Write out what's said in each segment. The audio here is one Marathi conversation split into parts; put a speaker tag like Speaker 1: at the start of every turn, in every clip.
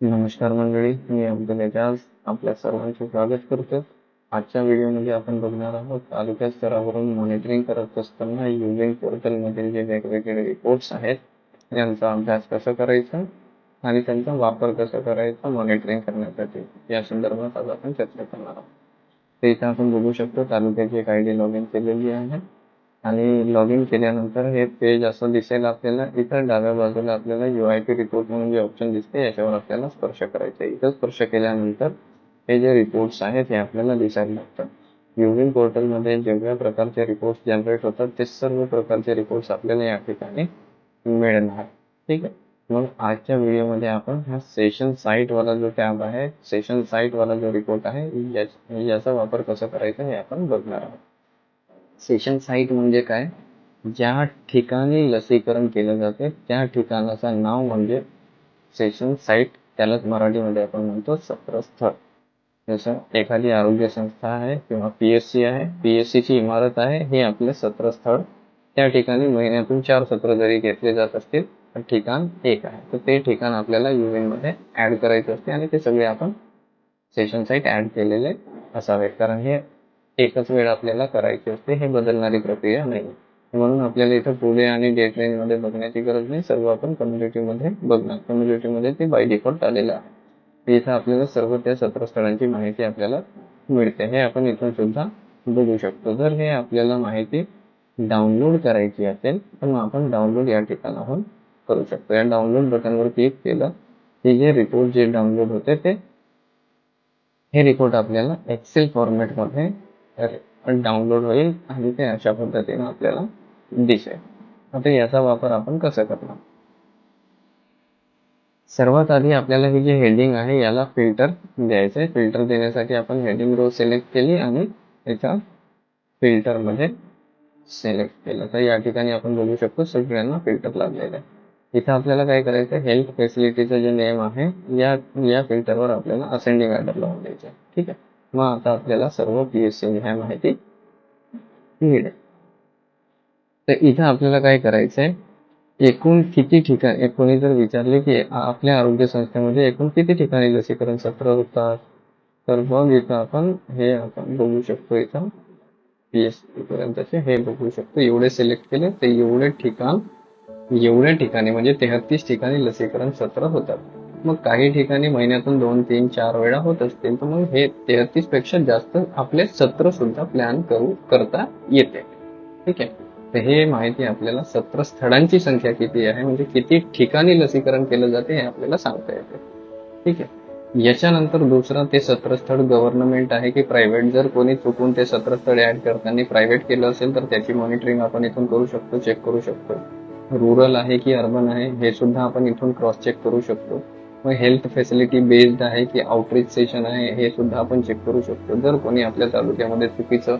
Speaker 1: नमस्कार मंडळी मी अब्दुल एजाज आपल्या सर्वांचे स्वागत करतो. आजच्या व्हिडिओमध्ये आपण बघणार आहोत तालुक्या स्तरावरून मॉनिटरिंग करत असताना युजिंग पोर्टलमधील जे वेगवेगळे रिपोर्ट्स आहेत यांचा अभ्यास कसा करायचा आणि त्यांचा वापर कसा करायचा मॉनिटरिंग करण्यासाठी या संदर्भात आज आपण चर्चा करणार आहोत. ते इथे आपण बघू शकतो तालुक्याची एक आय डी लॉग इन केलेली आहे. आणि लॉग इन केल्यानंतर हे पेज असं दिसेल आपल्याला. इथं डाव्या बाजूला आपल्याला यू आय पी रिपोर्ट म्हणून जे ऑप्शन दिसते याच्यावर आपल्याला स्पर्श करायचा आहे इथं स्पर्श केल्यानंतर हे जे रिपोर्ट्स आहेत हे आपल्याला दिसायला लागतात. युविन पोर्टलमध्ये जेवढ्या प्रकारचे रिपोर्ट्स जनरेट होतात ते सर्व प्रकारचे रिपोर्ट्स आपल्याला या ठिकाणी मिळणार. ठीक आहे? मग आजच्या व्हिडिओमध्ये आपण हा सेशन साईटवाला जो टॅब आहे सेशन साईटवाला जो रिपोर्ट आहे याचा वापर कसा करायचा हे आपण बघणार आहोत. सेशन साईट म्हणजे काय? ज्या ठिकाणी लसीकरण केलं जाते त्या ठिकाणाचं नाव म्हणजे सेशन साईट त्यालाच मराठीमध्ये आपण म्हणतो सत्रस्थळ. जसं एखादी आरोग्य संस्था आहे किंवा पी एस सी आहे पी एस सीची इमारत आहे हे आपले सत्रस्थळ. त्या ठिकाणी महिन्यातून चार सत्र जरी घेतले जात असतील तर ठिकाण एक आहे. तर ते ठिकाण आपल्याला मध्ये ऍड करायचं असते आणि ते सगळे आपण सेशन साईट ऍड केलेले असावे. कारण हे एकच वेळ आपल्याला करायची असते हे बदलणारी प्रक्रिया नाही. म्हणून आपल्याला इथं पुढे आणि डेटलाईन मध्ये बघण्याची गरज नाही सर्व आपण कम्युनिटी मध्ये बघणार. कम्युनिटी मध्ये ते बाय डिफॉल्ट आलेलं आहे. इथं आपल्याला सर्व त्या सत्र स्थळांची माहिती आपल्याला मिळते. हे आपण इथून सुद्धा बघू शकतो. जर हे आपल्याला माहिती डाउनलोड करायची असेल तर मग आपण डाउनलोड या ठिकाणाहून करू शकतो. या डाउनलोड बटनवर क्लिक केलं की जे रिपोर्ट जे डाउनलोड होते ते हे रिपोर्ट आपल्याला एक्सेल फॉर्मॅटमध्ये डाउनलोड होईल आणि ते अशा पद्धतीने आपल्याला दिसेल. आता याचा वापर आपण कसा करणार? सर्वात आधी आपल्याला ही जी हेडिंग आहे याला फिल्टर द्यायचं आहे फिल्टर देण्यासाठी आपण हेडिंग रो सिलेक्ट केली आणि त्याच्या फिल्टरमध्ये सिलेक्ट केलं. तर या ठिकाणी आपण बघू शकतो सगळ्यांना फिल्टर लागलेलं आहे. इथं आपल्याला काय करायचं हेल्थ फॅसिलिटीचं जे नेम आहे या या फिल्टरवर आपल्याला असेंडिंग ऑर्डर लावून द्यायचं आहे. ठीक आहे? मग आता आपल्याला सर्व पी एस सी ह्या माहिती मिळेल. तर इथं आपल्याला काय करायचंय? एकूण किती ठिकाण कोणी जर विचारले की आपल्या आरोग्य संस्थेमध्ये एकूण किती ठिकाणी लसीकरण सत्र होतात? तर मग इथं आपण हे आपण बघू शकतो इथं. पी एस सी पर्यंतचे हे बघू शकतो. एवढे सिलेक्ट केले तर एवढे ठिकाण एवढ्या ठिकाणी म्हणजे तेहतीस ठिकाणी लसीकरण सत्र होतात. मग काही ठिकाणी महिन्यातून दोन तीन चार वेळा होत असतील तर मग हे तेहतीसपेक्षा जास्त आपले सत्र सुद्धा प्लॅन करू करता येते. ठीक आहे? तर हे माहिती आपल्याला सत्र स्थळांची संख्या किती आहे? म्हणजे किती ठिकाणी लसीकरण केलं जाते हे आपल्याला सांगता येते. ठीक आहे? याच्यानंतर दुसरं ते सत्र स्थळ गव्हर्नमेंट आहे की प्रायव्हेट जर कोणी चुकून ते सत्र स्थळ ऍड करताना प्रायव्हेट केलं असेल तर त्याची मॉनिटरिंग आपण इथून करू शकतो चेक करू शकतो. रुरल आहे की अर्बन आहे हे सुद्धा आपण इथून क्रॉस चेक करू शकतो. मग हेल्थ फॅसिलिटी बेस्ड आहे की आउटरीच सेशन आहे हे सुद्धा आपण चेक करू शकतो. जर कोणी आपल्या तालुक्यामध्ये चुकीचं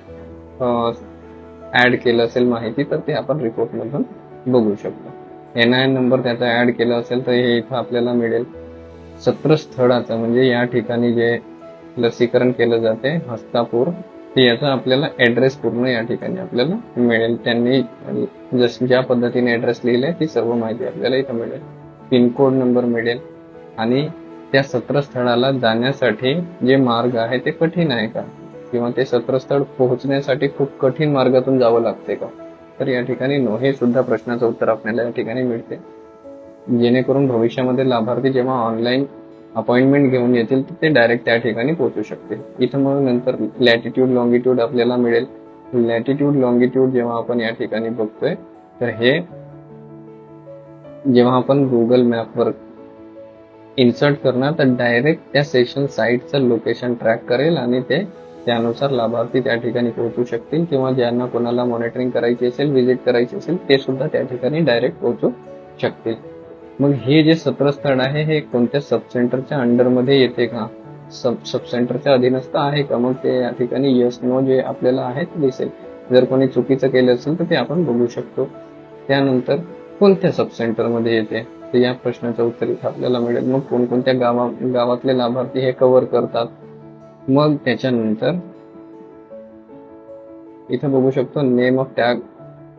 Speaker 1: ऍड केलं असेल माहिती तर ते आपण रिपोर्टमधून बघू शकतो. एन आय नंबर त्याचा ऍड केला असेल तर हे इथं आपल्याला मिळेल. सत्र स्थळाचं म्हणजे या ठिकाणी जे लसीकरण केलं जाते हस्तापूर ते याचा आपल्याला ऍड्रेस पूर्ण या ठिकाणी आपल्याला मिळेल. त्यांनी जस ज्या पद्धतीने ऍड्रेस लिहिलाय ती सर्व माहिती आपल्याला इथं मिळेल. पिनकोड नंबर मिळेल. आणि त्या सत्रस्थळाला जाण्यासाठी जे मार्ग आहे ते कठीण आहे का? किंवा ते सत्रस्थळ पोहोचण्यासाठी खूप कठीण मार्गातून जावं लागते का? तर या ठिकाणी नो हे सुद्धा प्रश्नाचं उत्तर आपल्याला या ठिकाणी मिळते. जेणेकरून भविष्यामध्ये लाभार्थी जेव्हा ऑनलाईन अपॉइंटमेंट घेऊन येतील तर ते डायरेक्ट त्या ठिकाणी पोहोचू शकतील. इथं मग नंतर लॅटिट्यूड लॉंगिट्यूड आपल्याला मिळेल. लॅटिट्यूड लॉंगिट्यूड जेव्हा आपण या ठिकाणी बघतोय तर हे जेव्हा आपण गुगल मॅपवर इन्सर्ट करणार तर डायरेक्ट त्या सेशन साईटचं लोकेशन ट्रॅक करेल आणि ते त्यानुसार लाभार्थी त्या ठिकाणी पोहोचू शकतील किंवा ज्यांना कोणाला मॉनिटरिंग करायची असेल व्हिजिट करायची असेल ते सुद्धा त्या ठिकाणी डायरेक्ट पोहोचू शकतील. मग हे जे सत्रस्थळ आहे हे कोणत्या सब सेंटरच्या अंडरमध्ये येते का? सब सब सेंटरच्या अधीनस्थ आहे का? मग ते या ठिकाणी यस नो जे आपल्याला आहे ते दिसेल. जर कोणी चुकीचं केलं असेल तर ते आपण बघू शकतो. त्यानंतर कोणत्या सब सेंटरमध्ये येते? तर या प्रश्नाचं उत्तर इथे आपल्याला मिळेल. मग कोणकोणत्या गावा गावातले लाभार्थी हे कव्हर करतात? मग त्याच्यानंतर इथं बघू शकतो name of tag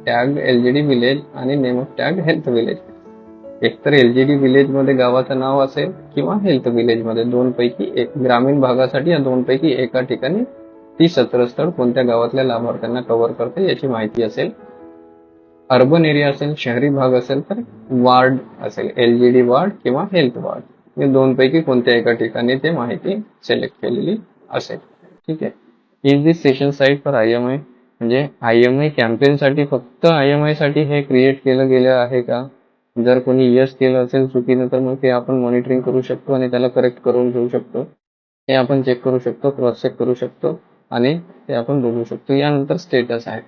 Speaker 1: tag LGD village आणि name of tag health village एकतर एलजीडी विलेजमध्ये गावाचं नाव असेल किंवा हेल्थ विलेजमध्ये दोन पैकी एक ग्रामीण भागासाठी या दोन पैकी एका ठिकाणी ती सत्रस्थळ कोणत्या गावातल्या लाभार्थ्यांना कव्हर करते याची माहिती असेल. अर्बन एरिया असेल शहरी भाग असेल तर वार्ड असेल एलजीडी वार्ड किंवा हेल्थ वार्ड. या दोन पैकी कोणत्या एका ठिकाणी ते माहिती सिलेक्ट केलेली असेल. ठीक आहे? Is this session site for I M I म्हणजे आय एम आय कॅम्पेन साठी फक्त आय एम आयसाठी हे क्रिएट केलं गेलं आहे का? जर कोणी यस केलं असेल चुकीनं तर मग ते आपण मॉनिटरिंग करू शकतो आणि त्याला करेक्ट करून घेऊ शकतो. हे आपण चेक करू शकतो क्रॉस चेक करू शकतो आणि ते आपण बघू शकतो. यानंतर स्टेटस आहे.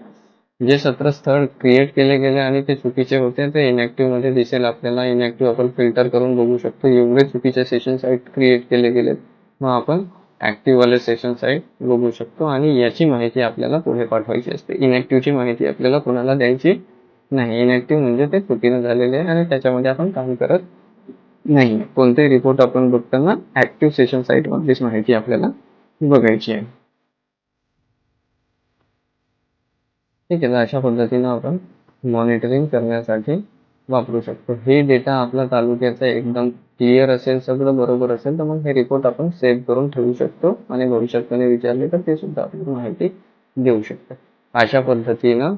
Speaker 1: जे सत्र स्थळ क्रिएट केले गेले आणि ते चुकीचे होते ते इनॅक्टिव्हमध्ये दिसेल आपल्याला. इनॅक्टिव्ह आपण फिल्टर करून बघू शकतो. एवढे चुकीचे सेशन साईट क्रिएट केले गेलेत. मग आपण ऍक्टिव्ह वाले सेशन साईट बघू शकतो आणि याची माहिती आपल्याला पुढे पाठवायची असते. इनॅक्टिव्हची माहिती आपल्याला कोणाला द्यायची नाही. इनॅक्टिव्ह म्हणजे ते चुकीनं झालेले आहे आणि त्याच्यामध्ये आपण काम करत नाही. कोणतेही रिपोर्ट आपण बघताना ऍक्टिव्ह सेशन साईट माहिती आपल्याला बघायची आहे. ठीक आहे तर अशा पद्धतीनं आपण मॉनिटरिंग करण्यासाठी वापरू शकतो. हे डेटा आपला तालुक्याचा एकदम क्लिअर असेल सगळं बरोबर असेल तर मग हे रिपोर्ट आपण सेव्ह करून ठेवू शकतो आणि भविष्यात कोणी विचारले तर ते सुद्धा आपल्याला माहिती देऊ शकतो. अशा पद्धतीनं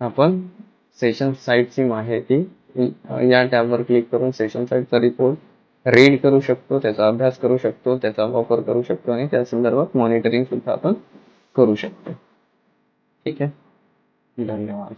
Speaker 1: आपण सेशन साईटची माहिती या टॅबवर क्लिक करून सेशन साईटचा रिपोर्ट रीड करू शकतो त्याचा अभ्यास करू शकतो त्याचा वापर करू शकतो आणि त्या संदर्भात मॉनिटरिंग सुद्धा आपण करू शकतो. ठीक आहे? धन्यवाद